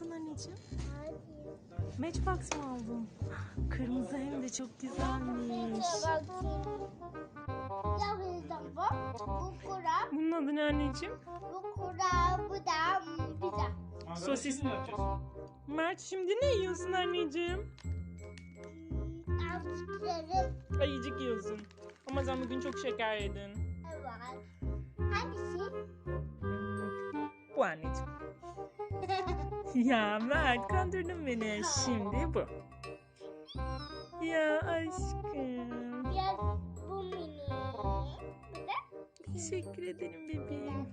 aldın anneciğim? Matchbox mı aldın? Kırmızı hem de çok güzelmiş. Bunun adı ne anneciğim? bu kura, bu da pizza. Sosis. mi? Mert şimdi ne yiyorsun anneciğim? Ayıcık yiyorsun. Ama sen bugün çok şeker yedin. var. Hangisi? Bu anneciğim. Ya Mert kandırdın beni. Şimdi bu. Ya aşkım. Biraz bu mini. Bu da Teşekkür ederim bebeğim.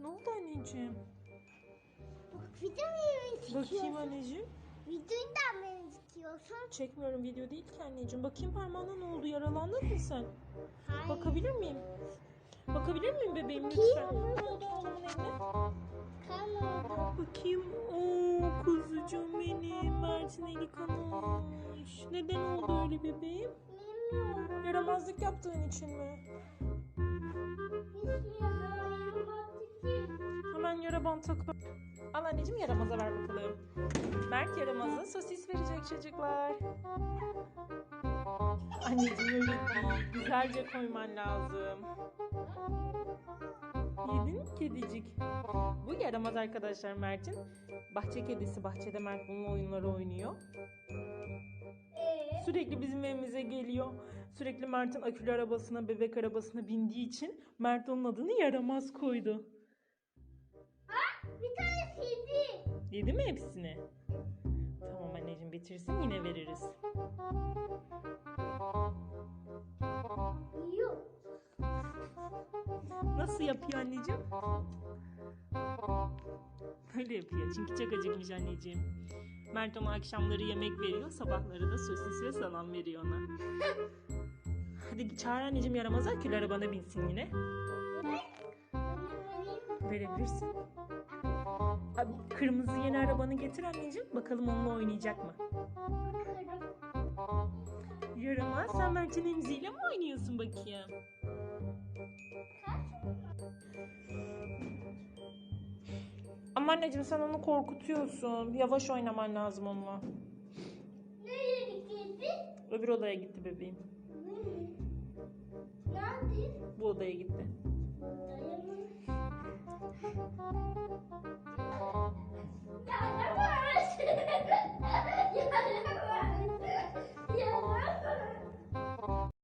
Ne oldu anneciğim? Video mu Bakayım çekiyorsun? anneciğim. Videoyu da mı çekiyorsun? Çekmiyorum video değil ki anneciğim. Bakayım parmağına ne oldu? Yaralandın mı sen? Hayır. Bakabilir miyim? Bakabilir miyim bebeğim lütfen? Ne oldu oğlumun eline? Kan oldu. Bakayım. Oo kuzucuğum benim. Mert'in eli kanamış. Neden oldu öyle bebeğim? Bilmiyorum. Yaramazlık yaptığın için mi? Hemen yara bant tak. Al anneciğim yaramaza ver bakalım. Mert yaramaza sosis verecek çocuklar. Anneciğim öyle değil. Güzelce koyman lazım. Yedin mi kedicik? Bu yaramaz arkadaşlar Mert'in. Bahçe kedisi. Bahçede Mert bununla oyunları oynuyor. Sürekli bizim evimize geliyor. Sürekli Mert'in akülü arabasına, bebek arabasına bindiği için Mert onun adını yaramaz koydu. Bir tane CD. Yedi mi hepsini? Tamam anneciğim bitirsin yine veririz. Yok. Nasıl yapıyor anneciğim? Böyle yapıyor çünkü çok acıkmış anneciğim. Mert ona akşamları yemek veriyor, sabahları da sosis ve salam veriyor ona. Hadi çağır anneciğim yaramazı akülü arabana binsin yine. Verebilirsin. Kırmızı yeni arabanı getir anneciğim. Bakalım onunla oynayacak mı? Yaramaz sen Mert'in emziğiyle mi oynuyorsun bakayım? Ama anneciğim sen onu korkutuyorsun. Yavaş oynaman lazım onunla. Nereye gitti? Öbür odaya gitti bebeğim. Nerede? Bu odaya gitti. Yaramaz.